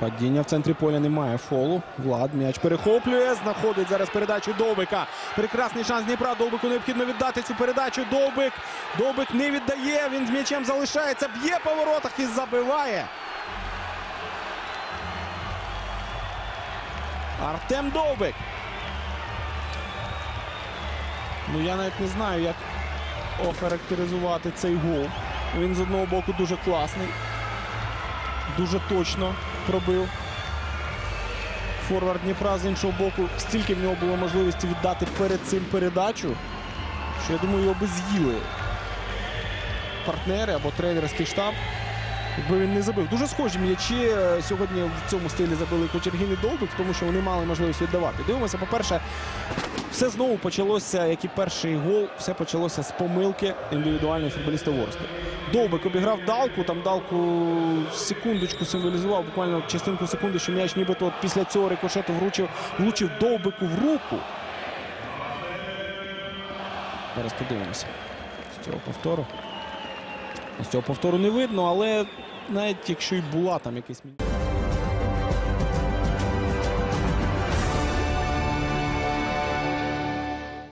Падіння в центрі поля немає. Фолу. Влад м'яч перехоплює. Знаходить зараз передачу Довбика. Прекрасний шанс Дніпра. Довбику необхідно віддати цю передачу. Довбик. Довбик не віддає. Він з м'ячем залишається. Б'є по воротах і забиває. Артем Довбик. Ну я навіть не знаю, як охарактеризувати цей гол. Він з одного боку дуже класний. Дуже точно пробив. Форвард Дніпра з іншого боку, стільки в нього було можливості віддати перед цим передачу, що я думаю, його би з'їли партнери або тренерський штаб. Якби він не забив. Дуже схожі м'ячі е, сьогодні в цьому стилі забили Кочергін і Довбик, тому що вони мали можливість віддавати. Дивимося, по-перше, все знову почалося, як і перший гол, все почалося з помилки індивідуального футболіста Ворскли. Довбик обіграв Далку, там Далку секундочку символізував, буквально частинку секунди, що м'яч нібито от після цього рикошету вручив, влучив Довбику в руку. Зараз подивимося з цього повтору. З цього повтору не видно, але навіть якщо і була там міні-